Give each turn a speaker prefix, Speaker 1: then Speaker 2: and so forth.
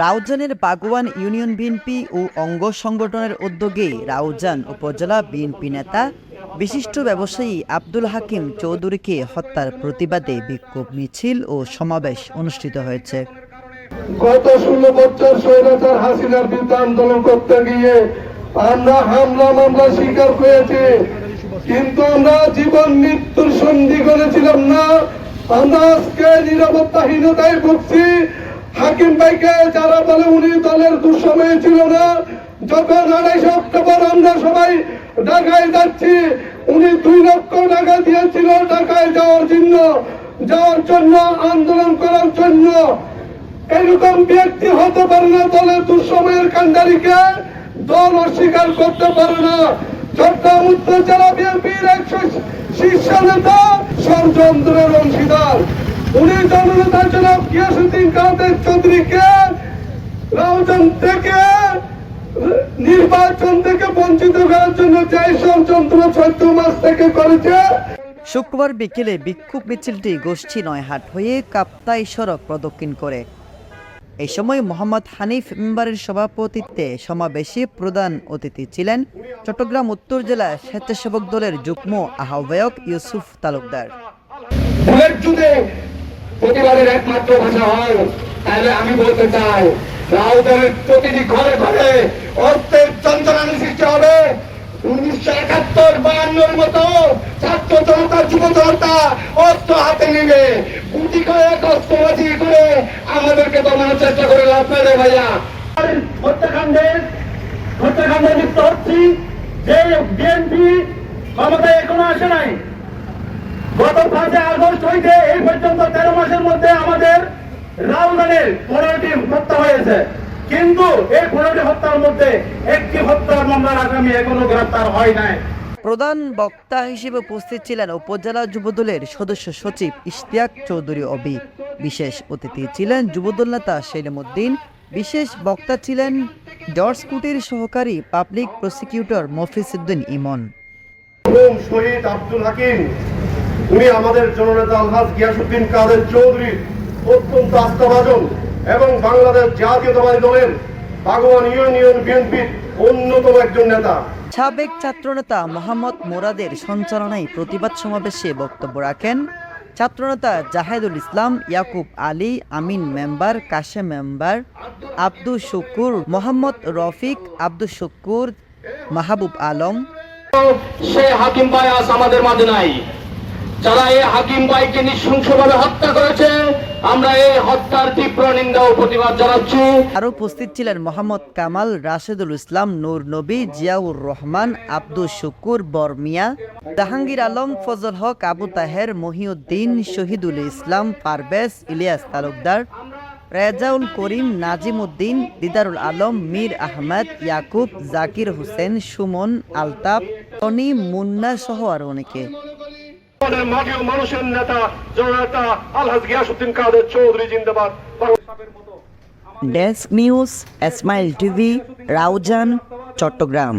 Speaker 1: রাউজানের Bagwan union BNP ও অঙ্গ সংগঠনের উদ্যোগে রাউজান উপজেলা বিএনপি নেতা, বিশিষ্ট ব্যবসায়ী আব্দুল হাকিম চৌধুরীকে হত্যার প্রতিবাদে বিক্ষোভ মিছিল ও সমাবেশ অনুষ্ঠিত হয়েছে।
Speaker 2: গত ষোলো বছর স্বৈরাচার হাসিনার বিরুদ্ধে আন্দোলন করতে গিয়ে আমরা হামলা, মামলা শিকার হয়েছি। কিন্তু আমরা জীবন মৃত্যুর সন্ধি করেছিলাম না। আমরা আজকে নিরাপত্তাহীনতায় ভুগছি। হাকিম ভাইকে যারা বলে উনি দলের দুঃসময়ে ছিল না, যখন আড়াইশে অক্টোবর আমরা সবাই ঢাকায় যাচ্ছি, উনি দুই লক্ষ টাকা দিয়েছিল ঢাকায় যাওয়ার জন্য যাওয়ার জন্য, আন্দোলন করার জন্য। এরকম ব্যক্তি হতে পারে না দলের দুঃসময়ের কান্ডারিকে দল অস্বীকার করতে পারে না। চট্টগ্রাম উত্তর জেলা বিএনপির একশো শীর্ষ নেতা ষড়যন্ত্রের অংশীদার। উনি গিয়াসুদ্দিন চৌধুরীকে থেকে নির্বাচন থেকে বঞ্চিত করার জন্য ষড়যন্ত্র চৈত্র মাস থেকে করেছে।
Speaker 1: শুক্রবার বিকেলে বিক্ষোভ মিছিলটি গোষ্ঠী নয়হাট হয়ে কাপ্তাই সড়ক প্রদক্ষিণ করে। এই সময় মোহাম্মদ হানিফ মেম্বারের সভাপতিত্বে সমাবেশে প্রধান অতিথি ছিলেন চট্টগ্রাম উত্তর জেলা স্বেচ্ছাসেবক দলের যুগ্ম আহ্বায়ক ইউসুফ তালুকদার।
Speaker 2: প্রতিবাদের একমাত্র ভাষা হয়, তাহলে আমি বলতে চাই রাউদানের প্রতিটি ঘরে ঘরে অর্থের সৃষ্টি হবে। উনিশশো একাত্তর বায়ান্নর মতো হাতে নেবে আমাদেরকে দমানোর চেষ্টা করে
Speaker 3: আসে নাই। গত পাঁচে আগস্ট হইতে এই পর্যন্ত তেরো মাসের মধ্যে আমাদের রাউজানের পনেরোটি হত্যা হয়েছে। কিন্তু এই পনেরোটি হত্যার মধ্যে একটি হত্যার মামলার আসামি এখনও গ্রেপ্তার হয় নাই।
Speaker 1: প্রধান বক্তা হিসেবে উপস্থিত ছিলেন উপজেলা যুবদলের সদস্য সচিব ইশতিয়াক চৌধুরী অবি। বিশেষ অতিথি ছিলেন যুবদল নেতা সেলিমুদ্দিন। বিশেষ বক্তা ছিলেন জর্জ কুটির সহকারী পাবলিক প্রসিকিউটর মফিসুদ্দিন ইমন।
Speaker 2: শহীদ আব্দুল হাকিম উনি আমাদের জননেতা আলহাজ গিয়াসুদ্দিন কাদের চৌধুরী অত্যন্ত আস্থাভাজন। এবং বাংলাদেশ জাতীয়তাবাদী দলের বাগওয়ান ইউনিয়ন বিএনপির অন্যতম একজন নেতা।
Speaker 1: সাবেক ছাত্রনেতা মোহাম্মদ মোরাদের সঞ্চালনায় প্রতিবাদ সমাবেশে বক্তব্য রাখেন ছাত্রনেতা জাহেদুল ইসলাম ইয়াকুব আলী আমিন মেম্বার কাশেম মেম্বার আব্দুল শুকুর মোহাম্মদ রফিক আব্দুল শুকুর মাহবুব আলম।
Speaker 4: সে হাকিম ভাই আজ আমাদের মাঝে নাই। যারা এই হাকিম ভাইকে নৃশংসভাবে হত্যা করেছে আমরা এই হত্যার তীব্র নিন্দা ও প্রতিবাদ জানাচ্ছি।
Speaker 1: আরও উপস্থিত ছিলেন মোহাম্মদ কামাল, রাশেদুল ইসলাম, নূর নবী, জিয়াউর রহমান, আব্দুল শুকুর, বরমিয়া, জাহাঙ্গীর আলম, ফজল হক, আবু তাহের, মহিউদ্দিন, শহীদুল ইসলাম, পারভেজ, ইলিয়াস তালুকদার, রেজাউল করিম, নাজিম উদ্দিন, দিদারুল আলম, মীর আহমেদ, ইয়াকুব, জাকির হোসেন, সুমন, আলতাফ, টনি, মুন্না সহ আরও অনেকে।
Speaker 2: আমাদের মাটিও মানুষের নেতা, জননেতা আলহাজ গিয়াসুদ্দিন কাদের চৌধুরী জিন্দাবাদ।
Speaker 1: Desk news Ismail TV, Raozan, Chattogram.